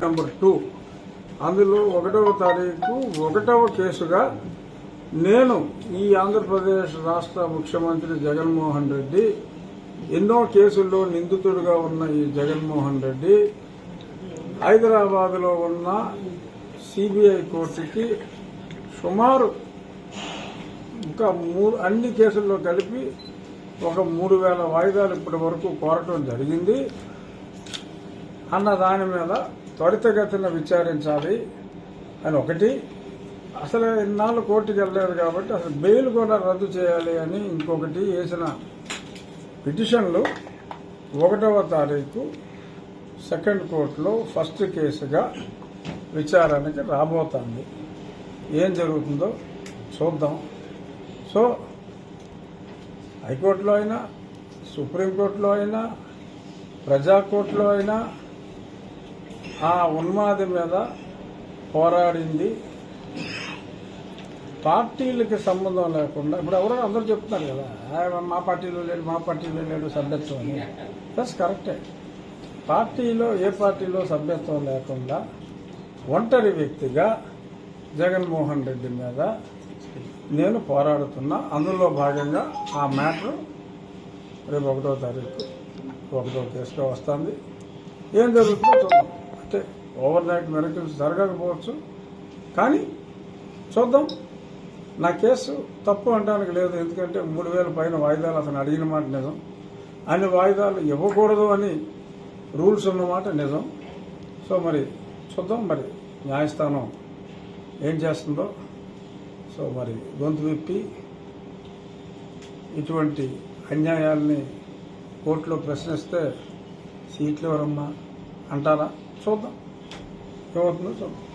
Number two. అందులో ఒకటవ తారీఖు ఒకటవ కేసుగా నేను ఈ ఆంధ్రప్రదేశ్ రాష్ట్ర ముఖ్యమంత్రి జగన్మోహన్ రెడ్డి ఎన్నో కేసుల్లో నిందితుడుగా ఉన్న ఈ జగన్మోహన్ రెడ్డి హైదరాబాద్లో ఉన్న సిబిఐ కోర్టుకి సుమారు ఇంకా మూడు అన్ని కేసుల్లో కలిపి ఒక మూడు వేల వాయిదాలు ఇప్పటి వరకు కోరటం జరిగింది. అన్న దాని మీద త్వరితగతిన విచారించాలి అని ఒకటి. అసలు ఇన్నాళ్ళు కోర్టుకు వెళ్ళలేదు కాబట్టి అసలు బెయిల్ కూడా రద్దు చేయాలి అని ఇంకొకటి వేసిన పిటిషన్లు ఒకటవ తారీఖు సెకండ్ కోర్టులో ఫస్ట్ కేసుగా విచారణకి రాబోతోంది. ఏం జరుగుతుందో చూద్దాం. సో హైకోర్టులో అయినా సుప్రీంకోర్టులో అయినా ప్రజాకోర్టులో అయినా ఆ ఉన్మాది మీద పోరాడింది. పార్టీలకి సంబంధం లేకుండా ఇప్పుడు ఎవరో అందరూ చెప్తున్నారు కదా మా పార్టీలో లేడు మా పార్టీలో లేడు సభ్యత్వం అని. దట్స్ కరెక్టే పార్టీలో ఏ పార్టీలో సభ్యత్వం లేకుండా ఒంటరి వ్యక్తిగా జగన్మోహన్ రెడ్డి మీద నేను పోరాడుతున్నా. అందులో భాగంగా ఆ మ్యాటర్ రేపు ఒకటో తారీఖు ఒకటో కేసులో వస్తుంది. ఏం జరుగుతుందో చూద్దాం. అంటే ఓవర్ నైట్ మెరకల్స్ జరగకపోవచ్చు. కానీ చూద్దాం. నా కేసు తప్పు అనడానికి లేదు. ఎందుకంటే మూడు వేల పైన వాయిదాలు అతను అడిగిన మాట నిజం. అన్ని వాయిదాలు ఇవ్వకూడదు అని రూల్స్ ఉన్నమాట నిజం. సో మరి చూద్దాం. మరి న్యాయస్థానం ఏం చేస్తుందో. సో మరి గొంతు విప్పి ఇటువంటి అన్యాయాల్ని కోర్టులో ప్రశ్నిస్తే సీట్లు ఎవరమ్మా? అంటారా? చూద్దాం. ఏమవుతుందో చూద్దాం.